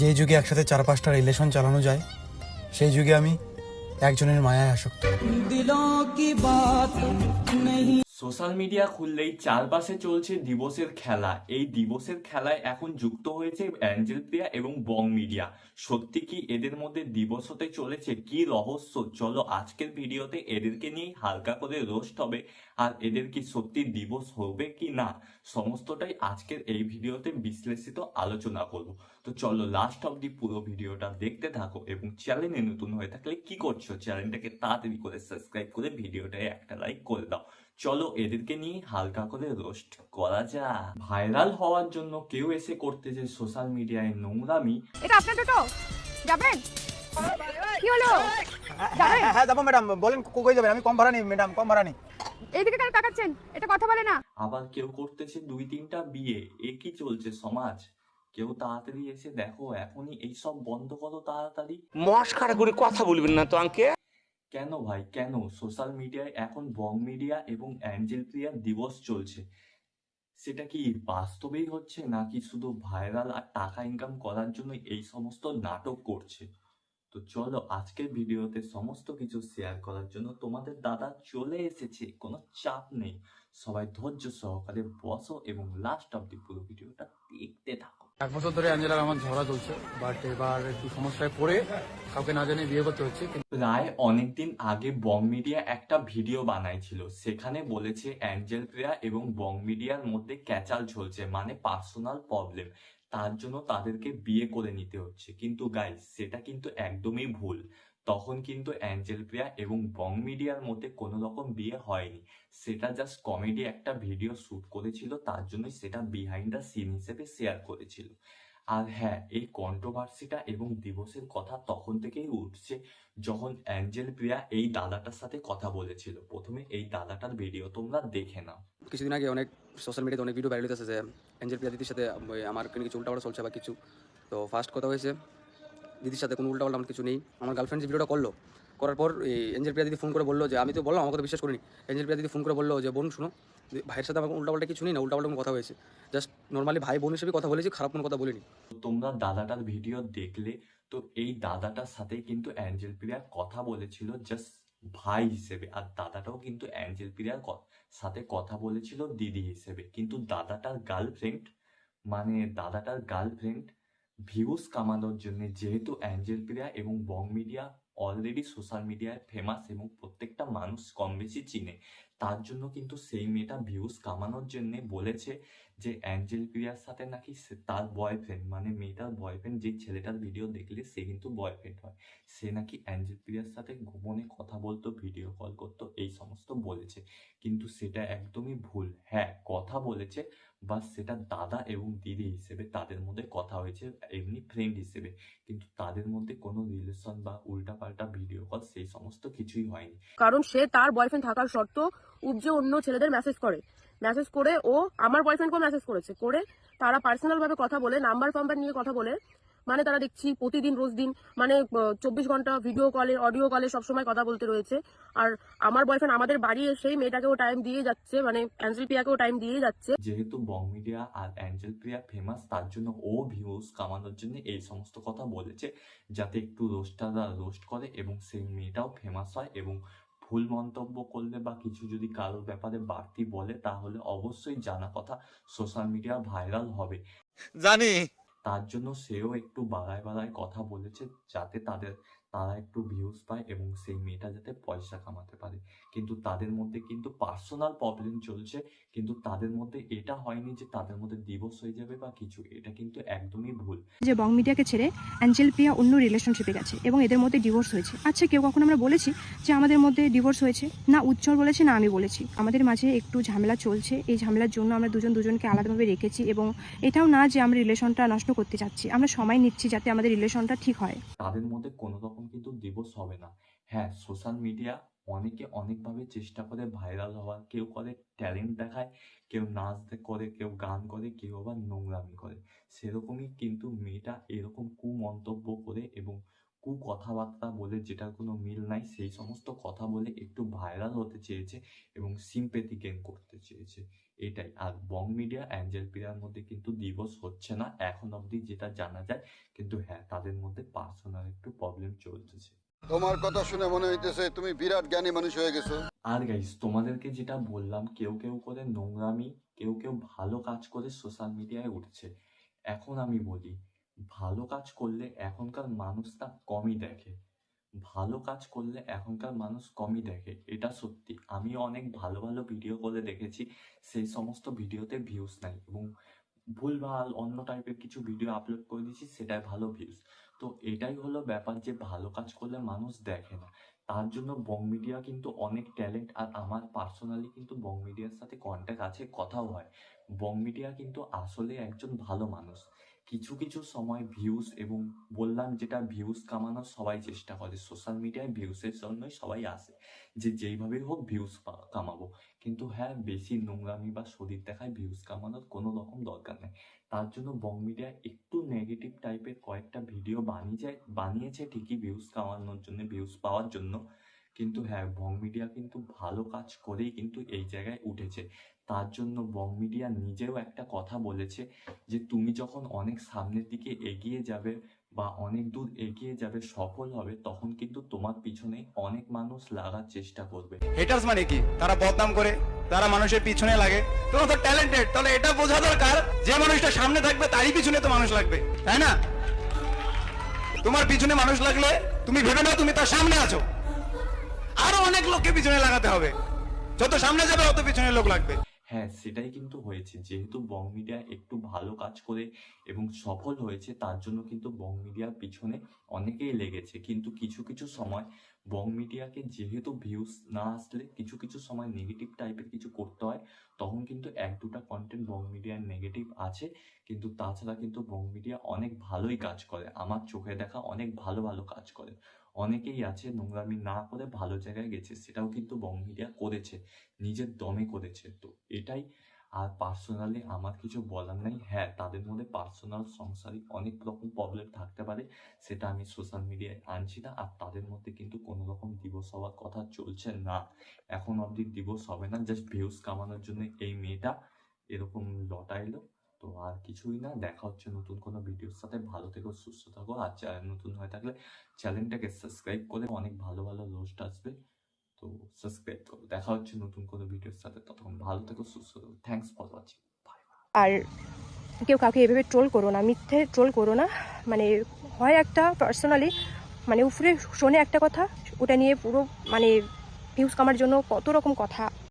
যে যুগে একসাথে চার পাঁচটা রিলেশন চালানো যায় সেই যুগে আমি একজনের মায়ায় আসক্ত। সোশ্যাল মিডিয়া খুললেই চারপাশে চলছে দিবসের খেলা। এই দিবসের খেলায় এখন যুক্ত হয়েছে অ্যাঞ্জেল প্রিয়া এবং বং মিডিয়া। সত্যি কি এদের মধ্যে দিবস হতে চলেছে? কি রহস্য? চলো আজকের ভিডিওতে এদেরকে নিয়ে হালকা করে রোস্ট হবে। আর এদের কি সত্যি দিবস হবে কি না? সমস্তটাই আজকের এই ভিডিওতে বিশ্লেষিত আলোচনা করব। তো চলো লাস্ট অব দি পুরো ভিডিওটা দেখতে থাকো এবং চ্যানেলে নতুন হয়ে থাকলে কি করছ? চ্যানেলটাকে তাড়াতাড়ি করে সাবস্ক্রাইব করে ভিডিওটায় একটা লাইক করে দাও। চলো এদেরকে নিয়ে হালকা করে রোস্ট করা যা ভাইরাল হওয়ার জন্য কেউ এসে করতেছে সোশ্যাল মিডিয়ায় নোংরামি এটা আপনার টোটো? যাবেন? কি হলো? যাবেন? হ্যাঁ হ্যাঁ যাব ম্যাডাম। বলেন কই যাবেন? আমি কম ভাড়া নিই ম্যাডাম কম ভাড়া নিই। এইদিকে কেন তাকাচ্ছেন? এটা কথা বলে না। আবার কেউ করতেছে দুই তিনটা বিয়ে এ কি চলছে সমাজ? কেউ তাড়াতাড়ি এসে দেখো এখনই এইসব বন্ধ করো তাড়াতাড়ি। মস্কারা করে কথা বলবেন না তো আঙ্কে কেন ভাই? কেন? সোশ্যাল মিডিয়ায় এখন বং মিডিয়া এবং অ্যাঞ্জেল প্রিয়ার দিবস চলছে। সেটা কি বাস্তবেই হচ্ছে নাকি শুধু ভাইরাল আর টাকা ইনকাম করার জন্য এই সমস্ত নাটক করছে? তো চলো আজকের ভিডিওতে সমস্ত কিছু শেয়ার করার জন্য তোমাদের দাদা চলে এসেছে, কোনো চাপ নেই। সবাই ধৈর্য সহকারে বসো এবং লাস্ট অব দি পুরো ভিডিওটা দেখতে থাকো। এক বছর ধরে আঞ্জেলার আমার ঝগড়া চলছে বাট এবার একটু সমস্যায় পড়ে, কাউকে না জানিয়ে বিয়ে করতে হচ্ছে রায় অনেকদিন আগে বং মিডিয়া একটা ভিডিও বানাইছিল, সেখানে বলেছে অ্যাঞ্জেল প্রিয়া এবং বং মিডিয়ার মধ্যে ক্যাচাল চলছে মানে পার্সোনাল প্রবলেম, তার জন্য তাদেরকে বিয়ে করে নিতে হচ্ছে। কিন্তু গাইস সেটা কিন্তু একদমই ভুল। তখন কিন্তু অ্যাঞ্জেল প্রিয়া এবং বং মিডিয়ার মধ্যে কোনো রকম বিয়ে হয়নি। সেটা জাস্ট কমেডি একটা ভিডিও শ্যুট করেছিল, তার জন্যই সেটা বিহাইন্ড দ্য সিন হিসেবে শেয়ার করেছিল। আর হ্যাঁ এই কন্ট্রোভার্সিটা এবং দিবসের কথা তখন থেকেই উঠছে যখন অ্যাঞ্জেল প্রিয়া এই দাদাটার সাথে কথা বলেছিল। প্রথমে এই দাদাটার ভিডিও তোমরা দেখে নাও। কিছুদিন আগে অনেক সোশ্যাল মিডিয়াতে অনেক ভিডিও ভাইরাল হতেছে যে এঞ্জেল প্রিয়া দিদির সাথে আমার কিছু উল্টাপাল্টা চলছে বা কিছু। তো ফার্স্ট কথা হয়েছে দিদির সাথে, কোনো উল্টাপাল্টা আমার কিছু নেই। আমার গার্লফ্রেন্ড যে ভিডিওটা করল, করার পর এঞ্জেল প্রিয়া দিদি ফোন করে বলল যে, আমি তো বললাম, আমাকে তো বিশ্বাস করিনি। এঞ্জেল প্রিয়া দিদি ফোন করে বলল যে, বোন, শুনো, ভাইয়ের সাথে আমার উল্টাপাল্টা কিছু নেই না, উল্টাপাল্টা কোনো কথা হয়েছে। জাস্ট নর্মালি ভাই বোন হিসেবে কথা বলেছি, খারাপ কোনো কথা বলিনি। তোমরা দাদাটার ভিডিও দেখলে, তো এই দাদাটার সাথে কিন্তু অ্যাঞ্জেল প্রিয়া কথা বলেছিল জাস্ট ভাই হিসেবে। আর দাদাটাও কিন্তু অ্যাঞ্জেল প্রিয়ার সাথে কথা বলেছিল দিদি হিসেবে। কিন্তু দাদাটার গার্লফ্রেন্ড মানে দাদাটার গার্লফ্রেন্ড ভিউজ কামানোর জন্য যেহেতু অ্যাঞ্জেল প্রিয়া এবং বং মিডিয়া অলরেডি সোশ্যাল মিডিয়ায় ফেমাস এবং প্রত্যেকটা মানুষ কম বেশি চিনে, তার জন্য কিন্তু সেই মেয়েটা ভিউজ কামানোর জন্য বলেছে যে অ্যাঞ্জেল প্রিয়ার সাথে নাকি তার বয়ফ্রেন্ড মানে মেয়েটার বয়ফ্রেন্ড যে ছেলেটার ভিডিও দেখলে সে কিন্তু বয়ফ্রেন্ড হয়। সে নাকি অ্যাঞ্জেল প্রিয়ার সাথে গোপনে কথা বলতো ভিডিও কল করতো, এই সমস্ত বলেছে। কিন্তু সেটা একদমই ভুল। হ্যাঁ কথা বলেছে বা সেটা দাদা এবং দিদি হিসেবে তাদের মধ্যে কথা হয়েছে, এমনি ফ্রেন্ড হিসেবে। কিন্তু তাদের মধ্যে কোনো রিলেশন বা উল্টাপাল্টা ভিডিও কল সেই সমস্ত কিছুই হয়নি। কারণ সে তার বয়ফ্রেন্ড থাকার শর্ত উপজে অন্য ছেলেদের মেসেজ করে। মেসেজ করে ও আমার বয়ফ্রেন্ডকেও মেসেজ করেছে। করে তারা পার্সোনাল ভাবে কথা বলে নাম্বার ফাম্বার নিয়ে কথা বলে। মানে তারা দেখছি প্রতিদিন, রোজ দিন মানে চব্বিশ ঘণ্টা ভিডিও কলে অডিও কলে সবসময় কথা বলতে রয়েছে। আর আমার বয়ফ্রেন্ড আমাদের বাড়ি এসেই মেয়েটাকেও টাইম দিয়ে যাচ্ছে মানে অ্যাঞ্জেল পিয়াকেও টাইম দিয়ে যাচ্ছে। যেহেতু বং মিডিয়া আর অ্যাঞ্জেল প্রিয়া ফেমাস তার জন্য ও ভিউজ কামানোর জন্য এই সমস্ত কথা বলেছে। যাতে একটু রোস্টাররা রোস্ট করে এবং সেই মেয়েটাও ফেমাস হয় এবং ভুল মন্তব্য করলে বা কিছু যদি কারোর ব্যাপারে বাড়তি বলে তাহলে অবশ্যই জানা কথা সোশ্যাল মিডিয়া ভাইরাল হবে। জানি। তার জন্য সেও একটু বাড়ায় বাড়ায় কথা বলেছে যাতে তাদের তারা একটু ভিউজ পায় এবং সেই মেয়েটা যাতে পয়সা কামাতে পারে। কিন্তু তাদের মধ্যে কিন্তু পার্সোনাল প্রবলেম চলছে। কিন্তু তাদের মধ্যে এটা হয়নি যে তাদের মধ্যে ডিভোর্স হয়ে যাবে বা কিছু। এটা কিন্তু একদমই ভুল। যে বং মিডিয়াকে ছেড়ে অ্যাঞ্জেল প্রিয়া অন্য রিলেশনশিপে গেছে এবং এদের মধ্যে ডিভোর্স হয়েছে। আচ্ছা কেউ কখন আমরা বলেছি যে আমাদের মধ্যে ডিভোর্স হয়েছে? না উজ্জ্বল বলেছে না আমি বলেছি। আমাদের মাঝে একটু ঝামেলা চলছে। এই ঝামেলার জন্য আমরা দুজন দুজনকে আলাদাভাবে রেখেছি এবং এটাও না যে আমরা রিলেশনটা নষ্ট করতে চাচ্ছি। আমরা সময় নিচ্ছি যাতে আমাদের রিলেশনটা ঠিক হয়। তাদের মধ্যে কোনো রকম কিন্তু দিবস হবে না। হ্যাঁ সোশ্যাল মিডিয়া অনেকে অনেকভাবে চেষ্টা করে ভাইরাল হওয়ার কেউ করে ট্যালেন্ট দেখায়, কেউ নাচ করে, কেউ গান করে, কেউ আবার নোংরামি করে। সেরকমই কিন্তু মেয়েটা এরকম কুমন্তব্য করে এবং কু কথাবার্তা বলে যেটার কোনো মিল নাই সেই সমস্ত কথা বলে একটু ভাইরাল হতে চেয়েছে এবং সিম্পেথি গেন করতে চেয়েছে। এটাই। আর বং মিডিয়া অ্যাঞ্জেল পিরার মধ্যে কিন্তু দিবস হচ্ছে না এখন অবধি যেটা জানা যায় কিন্তু হ্যাঁ তাদের মধ্যে পার্সোনাল একটু প্রবলেম চলতেছে। তোমার কথা শুনে মনে হইতেছে তুমি বিরাট জ্ঞানী মানুষ হয়ে গেছো। আর গাইস তোমাদেরকে যেটা বললাম কেউ কেউ করে নোংরামি কেউ কেউ ভালো কাজ করে সোশ্যাল মিডিয়ায় উঠছে। এখন আমি বলি ভালো কাজ করলে এখনকার মানুষ তা কমই দেখে। ভালো কাজ করলে এখনকার মানুষ কমই দেখে, এটা সত্যি। আমি অনেক ভালো ভালো ভিডিও করে দেখেছি, সেই সমস্ত ভিডিওতে ভিউজ নাই এবং ভুলভাল অন্য টাইপের কিছু ভিডিও আপলোড করে দিয়েছি, সেটাই ভালো ভিউজ তো এটাই হলো ব্যাপার যে ভালো কাজ করলে মানুষ দেখে না। তার জন্য বং মিডিয়া কিন্তু অনেক ট্যালেন্ট আর আমার পার্সোনালি কিন্তু বং মিডিয়ার সাথে কন্ট্যাক্ট আছে, কথাও হয়। বং মিডিয়া কিন্তু আসলে একজন ভালো মানুষ। কিছু কিছু সময় ভিউজ এবং বললাম যেটা ভিউজ কামানোর সবাই চেষ্টা করে সোশ্যাল মিডিয়ায় ভিউসের জন্যই সবাই আসে যে যেইভাবেই হোক ভিউজ কামাবো। কিন্তু হ্যাঁ বেশি নোংরামি বা শরীর দেখায় ভিউজ কামানোর কোনো রকম দরকার নেই। তার জন্য বং মিডিয়া একটু নেগেটিভ টাইপের কয়েকটা ভিডিও বানিয়ে যায়, বানিয়েছে ঠিকই ভিউজ কামানোর জন্য ভিউজ পাওয়ার জন্য। কিন্তু হ্যাঁ বং মিডিয়া কিন্তু ভালো কাজ করেই কিন্তু এই জায়গায় উঠেছে। তার জন্য বং মিডিয়া নিজেও একটা কথা বলেছে যে, তুমি যখন অনেক সামনের দিকে এগিয়ে যাবে বা অনেক দূর এগিয়ে যাবে, সফল হবে, তখন কিন্তু তোমার পিছনে অনেক মানুষ লাগার চেষ্টা করবে। হেটার্স মানে কি? তারা বদনাম করে, তারা মানুষের পিছনে লাগে। তোমার তো ট্যালেন্টেড তাহলে এটা বোঝা দরকার যে, মানুষটা সামনে থাকবে, তারই পিছনে তো মানুষ লাগবে, তাই না? তোমার পিছনে মানুষ লাগলে, তুমি ভেবে নাও তুমি তার সামনে আছো। অনেক লোককে পিছনে লাগাতে হবে। যত সামনে যাবে পিছনে লোক লাগবে। হ্যাঁ সেটাই কিন্তু হয়েছে। যেহেতু বং মিডিয়া একটু ভালো কাজ করে এবং সফল হয়েছে, তার জন্য কিন্তু বং পিছনে অনেকেই লেগেছে। কিন্তু কিছু কিছু সময় বং মিডিয়াকে যেহেতু না আসলে, কিছু কিছু সময় নেগেটিভ টাইপের কিছু করতে হয়, তখন কিন্তু এক, দুটা কন্টেন্ট বং মিডিয়ার নেগেটিভ আছে। কিন্তু তাছাড়া কিন্তু বং মিডিয়া অনেক ভালোই কাজ করে। আমার চোখে দেখা অনেক ভালো ভালো কাজ করে। অনেকেই আছে নোংরামি না করে ভালো জায়গায় গেছে, সেটাও কিন্তু বং মিডিয়া করেছে, নিজের দমে করেছে। তো এটাই, আর পার্সোনালি আমার কিছু বলার নেই। হ্যাঁ তাদের মধ্যে পার্সোনাল সংসারিক অনেক রকম প্রবলেম থাকতে পারে, সেটা আমি সোশ্যাল মিডিয়ায় আনছি না, আর তাদের মধ্যে কিন্তু কোনো রকম দিবস হওয়ার কথা চলছে না। এখন অবধি দিবস হবে না জাস্ট ভিউজ কামানোর জন্য এই মেয়েটা এরকম লটাইলো। তো আর কিছুই না। দেখা হচ্ছে নতুন কোনো ভিডিওর সাথে। ভালো থেকো, সুস্থ থাকো। আর নতুন হয়ে থাকলে চ্যানেলটাকে সাবস্ক্রাইব করে অনেক ভালো ভালো রোস্ট আসবে। তো সাবস্ক্রাইব করো। দেখা হচ্ছে নতুন কোনো ভিডিওর সাথে। ততক্ষণ ভালো থেকো, সুস্থ থাকো। থ্যাংকস ফর ওয়াচিং আর কেউ কাউকে এভাবে ট্রোল করো না, মিথ্যে ট্রোল করো না। মানে হয় একটা পার্সোনালি মানে উফরে শোনে একটা কথা, ওটা নিয়ে পুরো মানে ভিউজ কামার জন্য কত রকম কথা।